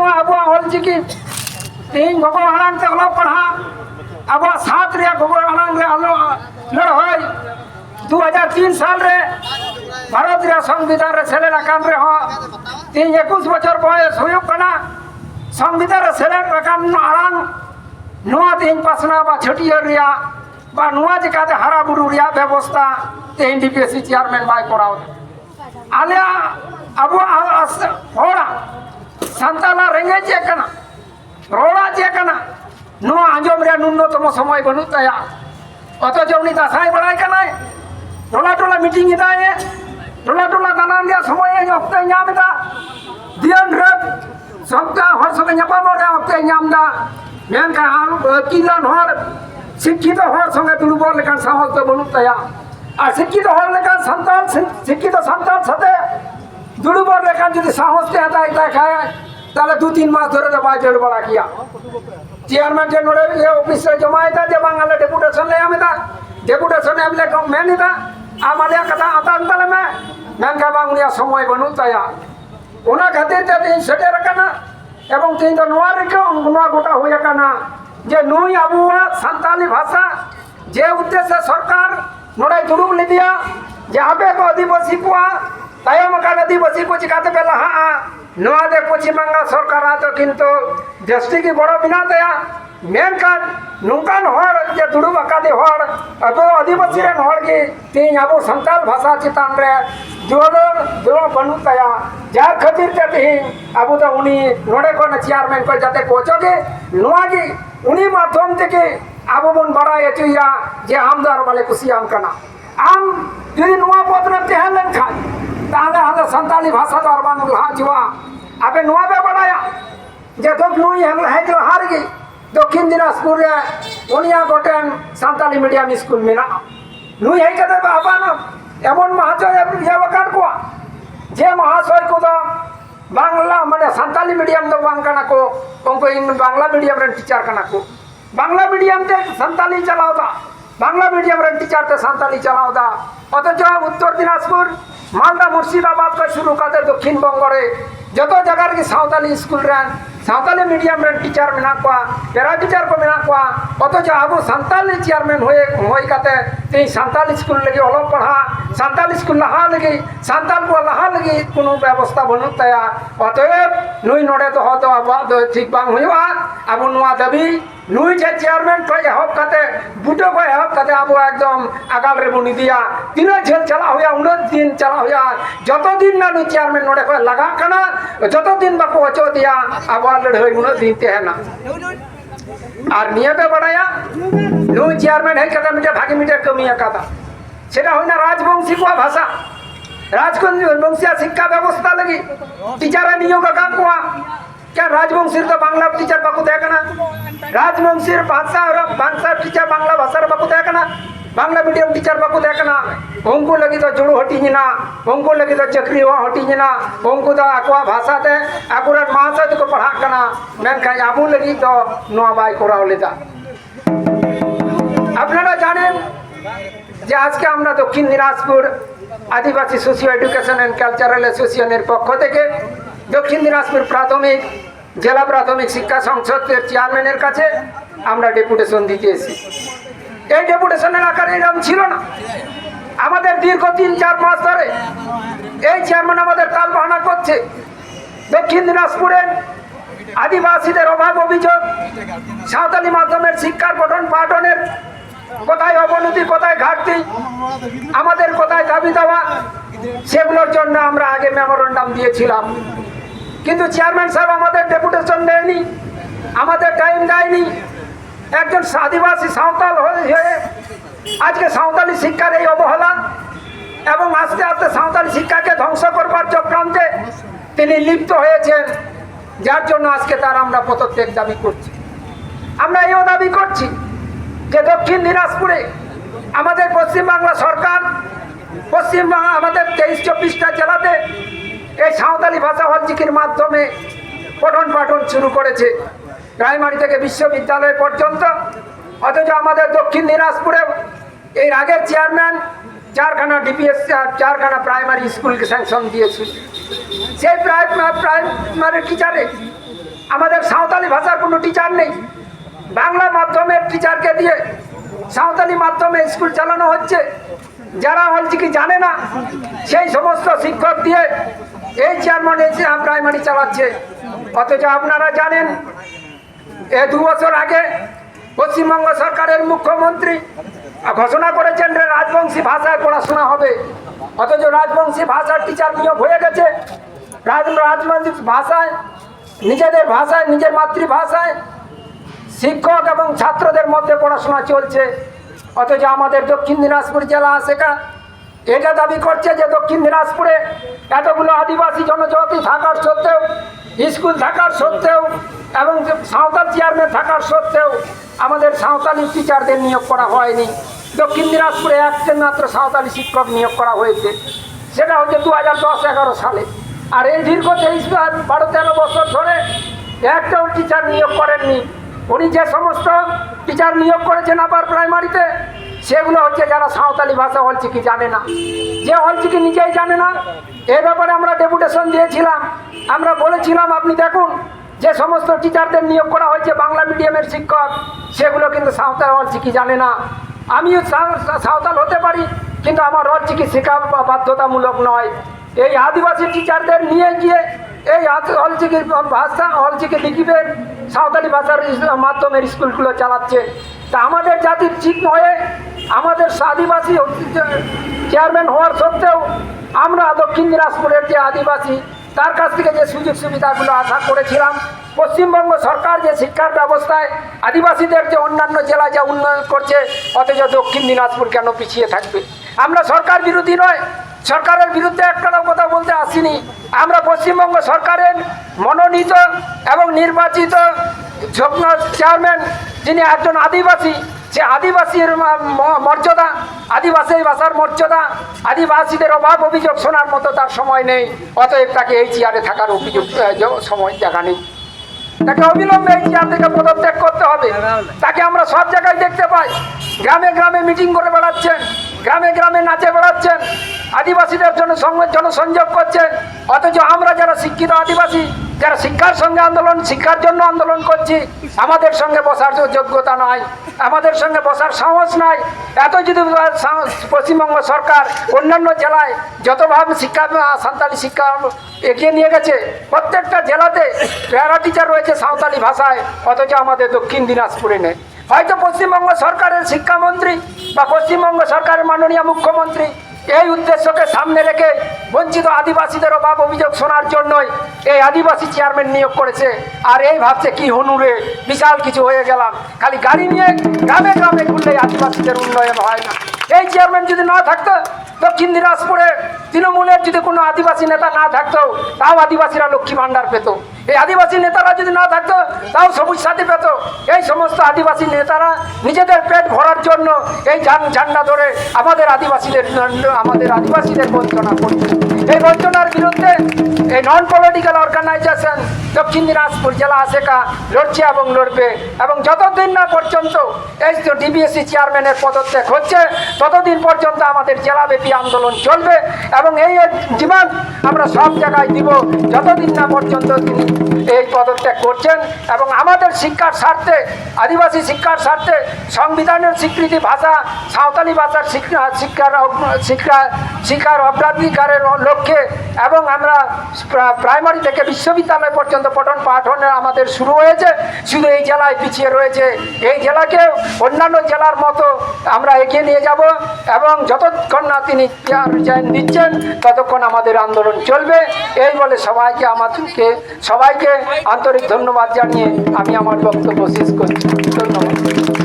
ᱱᱚᱣᱟ ᱟᱵᱚᱣᱟᱜ ᱚᱞᱪᱤᱠᱤ ᱛᱮᱦᱮᱧ ᱜᱚᱜᱚ ᱟᱲᱟᱝ ᱛᱮ ᱚᱞᱚᱜ ᱯᱟᱲᱦᱟᱜ ᱟᱵᱚᱣᱟᱜ ᱥᱟᱛ ᱨᱮᱭᱟᱜ ᱜᱚᱜᱚ ᱟᱲᱟᱝ ᱨᱮ ᱞᱟᱹᱲᱦᱟᱹᱭ ᱫᱩ ᱦᱟᱡᱟᱨ তিন ᱥᱟᱞ ᱨᱮ ᱵᱷᱟᱨᱚᱛ ᱨᱮᱭᱟᱜ ᱥᱚᱝᱵᱤᱫᱷᱟᱱ ᱨᱮ ᱥᱮᱞᱮᱫ ᱟᱠᱟᱱ ᱨᱮᱦᱚᱸ ᱛᱮᱦᱮᱧ ᱮᱠᱩᱥ ᱵᱚᱪᱷᱚᱨ ᱵᱚᱭᱮᱥ ᱦᱩᱭᱩᱜ ᱠᱟᱱᱟ ᱥᱚᱝᱵᱤᱫᱷᱟᱱ ᱨᱮ ᱥᱮᱞᱮᱫ ᱟᱠᱟᱱ ᱟᱲᱟᱝ ᱱᱚᱣᱟ ᱛᱮᱦᱮᱧ ᱯᱟᱥᱱᱟᱣ ᱵᱟ ᱪᱷᱟᱹᱴᱭᱟᱹᱨ ᱨᱮᱭᱟᱜ বা নোয়া জেকাতে হারা বুরু রিয়া ব্যবস্থা তেহিন ডিপিএসসি চেয়ারম্যান বাই করাও আলে আবু হড়া ᱦᱚᱲᱟᱜ ᱥᱟᱱᱛᱟᱞᱟᱜ ᱨᱮᱸᱜᱮᱡ ᱪᱮᱫ ᱠᱟᱱᱟ ᱨᱚᱲᱟᱜ ᱪᱮᱫ ᱠᱟᱱᱟ ᱱᱚᱣᱟ ᱟᱸᱡᱚᱢ ᱨᱮᱭᱟᱜ ᱱᱩᱱᱱᱚᱛᱚᱢ ᱥᱚᱢᱚᱭ ᱵᱟᱹᱱᱩᱜ ᱛᱟᱭᱟ ᱚᱛᱷᱚᱪᱚ ᱩᱱᱤ ᱫᱟᱸᱥᱟᱭ ᱵᱟᱲᱟᱭ ᱠᱟᱱᱟᱭ ᱴᱚᱞᱟ ᱴᱚᱞᱟ ᱢᱤᱴᱤᱝ ᱮᱫᱟᱭ ᱴᱚᱞᱟ ᱴᱚᱞᱟ ᱫᱟᱬᱟᱱ ᱨᱮᱭᱟᱜ ᱥᱚᱢᱚᱭ ᱚᱠᱛᱚᱭ ᱧᱟᱢ ᱮᱫᱟ ᱫᱤᱭᱟᱹᱱ ᱨᱮ ᱥᱚᱵᱠᱟ ᱦᱚᱲ ᱥᱚᱸᱜᱮ ᱧᱟᱯᱟᱢᱚᱜ ᱨᱮᱭᱟᱜ ᱚᱠᱛᱚᱭ ᱧᱟᱢ ᱮᱫᱟ ᱢᱮᱱᱠᱷᱟᱱ ᱟᱢ ᱟᱹᱠᱤᱞᱟᱱ ᱦᱚᱲ শিক্ষিত হওয়ার সঙ্গে দুর্বল লেখান সাহস তো বলুন তাইয়া আর শিক্ষিত হওয়ার লেখান সন্তান শিক্ষিত সন্তান সাথে দুর্বল লেখান যদি সাহস দেয় দেখায় তাহলে দু তিন মাস ধরে বাজেট বাড়া কিয়া চেয়ারম্যান যে নোড়ে অফিসে জমা এটা যে বাঙালি ডেপুটেশন লে আমি তা ডেপুটেশন লে মেন এটা আমাদের কথা আতান তালে মে, মেন কা বাংলিয়া সময় বনুন তাইয়া ওনা খাতির তে তিন সেটের কানা এবং তিন তো নোয়া রেখে নোয়া গোটা হয়ে কানা যে নুই আবুয়া সান্তালি ভাষা, যে উদ্দেশ্যে সরকার নোড়াই দুড়ুব লিদিয়া যে আবেগ আদিবাসী কুয়া তায়ম কান আদিবাসী কো চিকাতে পেলা, হা নোয়া দে পশ্চিমবঙ্গ সরকার আতো কিন্তু দেশটি কি বড় বিনা দেয়া মেনকান নুকান হর যে দুড়ুব আকাদি হর আবো আদিবাসী রেন হর কি তিন আবো সান্তাল ভাষা চিতান রে জোর জোর বনু তায়া। যার খাতির তে তিন আবো তো উনি নোড়ে কোন চেয়ারম্যান কো যাতে কোচোগে নোয়া কি, উনি মাধ্যম থেকে আবো বন বাড়াই চুইয়া যে আমদার বলে কুসিয়াম কানা। আম যদি নোয়া পত্র তেহেন লেন খান ᱛᱟᱦᱞᱮ ᱟᱞᱮ ᱥᱟᱱᱛᱟᱲᱤ ᱵᱷᱟᱥᱟ ᱫᱚ ᱟᱨ ᱵᱟᱝ ᱞᱟᱦᱟ ᱦᱤᱡᱩᱜᱼᱟ ᱟᱯᱮ ᱱᱚᱣᱟ ᱯᱮ ᱵᱟᱰᱟᱭᱟ ᱡᱮ ᱫᱩᱠ ᱱᱩᱭ ᱦᱮᱡ ᱞᱟᱦᱟ ᱨᱮᱜᱮ ᱫᱚᱠᱠᱷᱤᱱ ᱫᱤᱱᱟᱡᱽᱯᱩᱨ ᱨᱮ ᱩᱱᱤᱭᱟᱜ ᱜᱚᱴᱮᱱ ᱥᱟᱱᱛᱟᱲᱤ ᱢᱤᱰᱤᱭᱟᱢ ᱥᱠᱩᱞ ᱢᱮᱱᱟᱜᱼᱟ ᱱᱩᱭ ᱦᱮᱡ ᱠᱟᱛᱮ ᱟᱵᱟᱨ এমন মহাশয় ইয়ে কান কোয়া যে মহাশয় কোদো বাংলা মানে সাঁতালি মিডিয়াম দো বাং কানা কো ᱤᱧ ᱵᱟᱝᱞᱟ ᱢᱤᱰᱤᱭᱟᱢ ᱨᱮᱱ ᱴᱤᱪᱟᱨ ᱠᱟᱱᱟ ᱠᱚ ᱵᱟᱝᱞᱟ ᱢᱤᱰᱤᱭᱟᱢ ᱛᱮ চালাও ᱪᱟᱞᱟᱣᱫᱟ বাংলা মিডিয়াম মিডিয়ামের টিচারতে সাঁওতালি চালাও দা। অথচ উত্তর দিনাজপুর, মালদা মুর্শিদাবাদ শুরু কাদের দক্ষিণবঙ্গরে যত জায়গার কি সাঁওতালি স্কুল রেন সাঁওতালি মিডিয়াম রেন টিচার মেনা কোয়া প্যারা টিচার কো মেনা কোয়া অথচ আবু সান্তালি চেয়ারম্যান হয়ে হই কাতে এই সান্তালি স্কুল লাগি অলপ পড়া সান্তালি স্কুল লাহা লাগি সান্তাল কো লাহা লাগি, কোনো ব্যবস্থা বনুক তায়া। অতএব নুই নড়ে তো হতো আবহাওয়া তো ঠিক বাং হুইবা। আবু নোয়া দাবি, নুই যে চেয়ারম্যান কই এহব কাতে বুটো কই এহব কাতে আবু একদম আগাল রে বনি দিয়া। তিনো ঝেল চালা হইয়া উনিশ দিন চালা হইয়া, যতদিন না নুই চেয়ারম্যান নড়ে কই লাগা কানা যতদিন বাকো অচো দিয়া আবার লড়াই উনিশ দিন তেহেনা আর নিয়ে বে বাড়ায়া নুই চেয়ারম্যান হই কাতে মিটে ভাগে মিটে কমিয়া কাদা সেটা হয় না রাজবংশী কোয়া ভাষা রাজবংশীয় শিক্ষা ব্যবস্থা লাগি টিচারে নিয়োগ কাম কোয়া क्या राजवंशी तो बांग्ला टीचर बाकू देखा ना राजवंशी भाषा और भाषा टीचर बांग्ला भाषा बाकू देखा ᱵᱟᱝᱞᱟ ᱢᱤᱰᱤᱭᱟᱢ ᱴᱤᱪᱟᱨ ᱵᱟᱠᱚ ᱛᱟᱦᱮᱸ ᱠᱟᱱᱟ ᱩᱱᱠᱩ ᱞᱟᱹᱜᱤᱫ ᱫᱚ ᱡᱩᱲᱩ ᱦᱟᱹᱴᱤᱧᱮᱱᱟ ᱩᱱᱠᱩ ᱞᱟᱹᱜᱤᱫ ᱫᱚ ᱪᱟᱹᱠᱨᱤ ᱦᱚᱸ ᱦᱟᱹᱴᱤᱧᱮᱱᱟ ᱩᱱᱠᱩ ᱫᱚ ᱟᱠᱚᱣᱟᱜ ᱵᱷᱟᱥᱟᱛᱮ ᱟᱠᱚᱨᱮᱱ ᱢᱟᱦᱟᱥᱚᱭ ᱛᱮᱠᱚ ᱯᱟᱲᱦᱟᱜ ᱠᱟᱱᱟ ᱢᱮᱱᱠᱷᱟᱱ ᱟᱵᱚ ᱞᱟᱹᱜᱤᱫ ᱫᱚ ᱱᱚᱣᱟ ᱵᱟᱭ করাও লেদা আপনারা জানেন যে আজকে আমরা Dakshin Dinajpur Adivasi socio education and cultural অ্যাসোসিয়েশনের পক্ষ থেকে দক্ষিণ দিনাজপুর প্রাথমিক জেলা প্রাথমিক শিক্ষা সংসদের চেয়ারম্যানের কাছে আমরা ডেপুটেশন দিতে এসেছি এই ডেপুটেশনের আকার এরকম ছিল না। আমাদের দীর্ঘ তিন, চার মাস ধরে এই চেয়ারম্যান আমাদের তাল বাহানা করছে। দক্ষিণ দিনাজপুরের আদিবাসীদের অভাব অভিযোগ, সাঁওতালি মাধ্যমের শিক্ষার পঠন পাঠনের কোথায় অবনতি, কোথায় ঘাটতি, আমাদের কোথায় দাবি দেওয়া, সেগুলোর জন্য আমরা আগে মেমোরেন্ডাম দিয়েছিলাম। কিন্তু চেয়ারম্যান সাহেব আমাদের ডেপুটেশন দেয়নি, আমাদের টাইম দেয়নি। একজন আদিবাসী সাঁওতাল হয়ে আজকে সাঁওতালি শিক্ষার এই অবহেলা এবং আস্তে আস্তে সাঁওতালি শিক্ষাকে ধ্বংস করবার চক্রান্তে তিনি লিপ্ত হয়েছেন, যার জন্য আজকে তার আমরা পদত্যাগ দাবি করছি। আমরা এও দাবি করছি যে দক্ষিণ দিনাজপুরে আমাদের পশ্চিমবাংলা সরকার, পশ্চিমবাংলা আমাদের তেইশ চব্বিশটা জেলাতে এই সাঁওতালি ভাষা হলচিকির মাধ্যমে পঠন পাঠন শুরু করেছে। প্রাইমারি থেকে বিশ্ববিদ্যালয় পর্যন্ত, অথচ আমাদের দক্ষিণ দিনাজপুরে এর আগের চেয়ারম্যান, চারখানা ডিপিএস চারখানা প্রাইমারি স্কুলকে স্যাংশন দিয়েছিল সেই প্রাইমারি টিচারে আমাদের সাঁওতালি ভাষার কোনো টিচার নেই। বাংলা মাধ্যমের টিচারকে দিয়ে সাঁওতালি মাধ্যমে স্কুল চালানো হচ্ছে। যারা অলচিকি জানে না, সেই সমস্ত শিক্ষক দিয়ে এই চেয়ারম্যান এসে প্রাইমারি চালাচ্ছে। অথচ আপনারা জানেন এ দু বছর আগে পশ্চিমবঙ্গ সরকারের মুখ্যমন্ত্রী ঘোষণা করেছেন যে রাজবংশী ভাষায় পড়াশোনা হবে। অথচ রাজবংশী ভাষার টিচার নিয়োগ হয়ে গেছে। রাজ, রাজবংশী ভাষায়, নিজেদের ভাষায়, নিজের মাতৃভাষায় শিক্ষক এবং ছাত্রদের মধ্যে পড়াশোনা চলছে। অথচ আমাদের দক্ষিণ দিনাজপুর জেলা সেকা এটা দাবি করছে যে দক্ষিণ দিনাজপুরে এতগুলো আদিবাসী জনজাতি থাকার সত্ত্বেও, স্কুল থাকার সত্ত্বেও এবং সাঁওতাল চেয়ারম্যান থাকার সত্ত্বেও আমাদের সাঁওতালি টিচারদের নিয়োগ করা হয়নি। দক্ষিণ দিনাজপুরে একজন মাত্র সাঁওতালি শিক্ষক নিয়োগ করা হয়েছে। সেটা হচ্ছে দু হাজার দশ এগারো সালে। আর এই দীর্ঘ তেইশ বারো তেরো বছর ধরে একটাও টিচার নিয়োগ করেননি। উনি যে সমস্ত টিচার নিয়োগ করেছেন আবার প্রাইমারিতে সেগুলো হচ্ছে যারা সাঁওতালি ভাষা অলচিকি জানে না। যে অলচিকি নিজেই জানে না, এ ব্যাপারে আমরা ডেপুটেশন দিয়েছিলাম। আমরা বলেছিলাম, আপনি দেখুন যে সমস্ত টিচারদের নিয়োগ করা হয়েছে বাংলা মিডিয়ামের শিক্ষক, সেগুলো কিন্তু সাঁওতাল অলচিকি জানে না। আমিও সাঁওতাল হতে পারি, কিন্তু আমার অলচিকি শেখা বাধ্যতামূলক নয়। এই আদিবাসী টিচারদের নিয়ে গিয়ে এই অলচিকি ভাষা অলচিকি লিখিবের সাঁওতালি ভাষার মাধ্যমের স্কুলগুলো চালাচ্ছে। তা আমাদের জাতির ঠিক নয় আমাদের আদিবাসী চেয়ারম্যান হওয়ার সত্ত্বেও আমরা দক্ষিণ দিনাজপুরের যে আদিবাসী তার কাছ থেকে যে সুযোগ সুবিধাগুলো আশা করেছিলাম, পশ্চিমবঙ্গ সরকার যে শিক্ষার ব্যবস্থায় আদিবাসীদের যে অন্যান্য জেলা যা উন্নয়ন করছে, অথচ দক্ষিণ দিনাজপুর কেন পিছিয়ে থাকবে? আমরা সরকার বিরোধী নয়, সরকারের বিরুদ্ধে একটা কথা বলতে আসিনি। আমরা পশ্চিমবঙ্গ সরকারের মনোনীত এবং নির্বাচিত চেয়ারম্যান যিনি একজন আদিবাসী সে আদিবাসীর মর্যাদা, আদিবাসী ভাষার মর্যাদা, আদিবাসীদের অভাব অভিযোগ শোনার মতো তার সময় নেই। অতএব তাকে এই চেয়ারে থাকার অভিযোগ সময় দেখা নেই। তাকে অবিলম্বে এই চেয়ার থেকে পদত্যাগ করতে হবে। তাকে আমরা সব জায়গায় দেখতে পাই। গ্রামে গ্রামে মিটিং করে বেড়াচ্ছেন, গ্রামে গ্রামে নাচে বেড়াচ্ছেন, আদিবাসীদের জন্য জনসংযোগ করছেন। অথচ আমরা যারা শিক্ষিত আদিবাসী যারা শিক্ষার সঙ্গে আন্দোলন, শিক্ষার জন্য আন্দোলন করছি। আমাদের সঙ্গে বসার যোগ্যতা নাই। আমাদের সঙ্গে বসার সাহস নাই। এত যদি পশ্চিমবঙ্গ সরকার অন্যান্য জেলায় যতভাবে শিক্ষা, সাঁওতালি শিক্ষা এগিয়ে নিয়ে গেছে, প্রত্যেকটা জেলাতে প্যারা টিচার রয়েছে সাঁওতালি ভাষায়, অথচ আমাদের দক্ষিণ দিনাজপুরে নেই। হয়তো পশ্চিমবঙ্গ সরকারের শিক্ষামন্ত্রী বা পশ্চিমবঙ্গ সরকারের মাননীয় মুখ্যমন্ত্রী এই উদ্দেশ্যকে সামনে রেখে বঞ্চিত আদিবাসীদের অভাব অভিযোগ শোনার জন্যই এই আদিবাসী চেয়ারম্যান নিয়োগ করেছে। আর এই ভাবছে কি হনুরে বিশাল কিছু হয়ে গেলাম। খালি গাড়ি নিয়ে গ্রামে গ্রামে ঘুরলে আদিবাসীদের উন্নয়ন হয় না। এই চেয়ারম্যান যদি না থাকতো, দক্ষিণ দিনাজপুরে তৃণমূলের যদি কোনো আদিবাসী নেতা না থাকতো, তাও আদিবাসীরা লক্ষ্মী ভাণ্ডার পেত। এই আদিবাসী নেতারা যদি না থাকতো, তাও সবুজ সাথী পেত। এই সমস্ত আদিবাসী নেতারা নিজেদের পেট ভরার জন্য এই ঝান- ঝান্ডা ধরে আমাদের আদিবাসীদের আমাদের আদিবাসীদের বঞ্চনা করছে এই বঞ্চনার বিরুদ্ধে এই নন পলিটিক্যাল অর্গানাইজেশন দক্ষিণ দিনাজপুর জেলা আশেকা লড়ছে এবং লড়বে এবং যতদিন না পর্যন্ত এই ডিবিএসসি চেয়ারম্যানের পদত্যাগ হচ্ছে, ততদিন পর্যন্ত আমাদের জেলাব্যাপী আন্দোলন চলবে, এবং এই ডিমান্ড আমরা সব জায়গায় দিব, যতদিন না পর্যন্ত তিনি এই পদত্যাগ করছেন, এবং আমাদের শিক্ষার স্বার্থে, আদিবাসী শিক্ষার স্বার্থে, সংবিধানের স্বীকৃতি ভাষা, সাঁওতালি ভাষার শিক্ষা, শিক্ষার শিক্ষা, শিক্ষার অগ্রাধিকারের লক্ষ্যে এবং আমরা প্রা- প্রাইমারি থেকে বিশ্ববিদ্যালয় পর্যন্ত পঠন পাঠনের আমাদের শুরু হয়েছে। শুধু এই জেলায় পিছিয়ে রয়েছে। এই জেলাকে অন্যান্য জেলার মতো আমরা এগিয়ে নিয়ে যাব এবং যতক্ষণ না তিনি দিচ্ছেন, ততক্ষণ আমাদের আন্দোলন চলবে। এই বলে সবাইকে আমাদেরকে, সবাইকে আন্তরিক ধন্যবাদ জানিয়ে আমি আমার বক্তব্য শেষ করছি। ধন্যবাদ।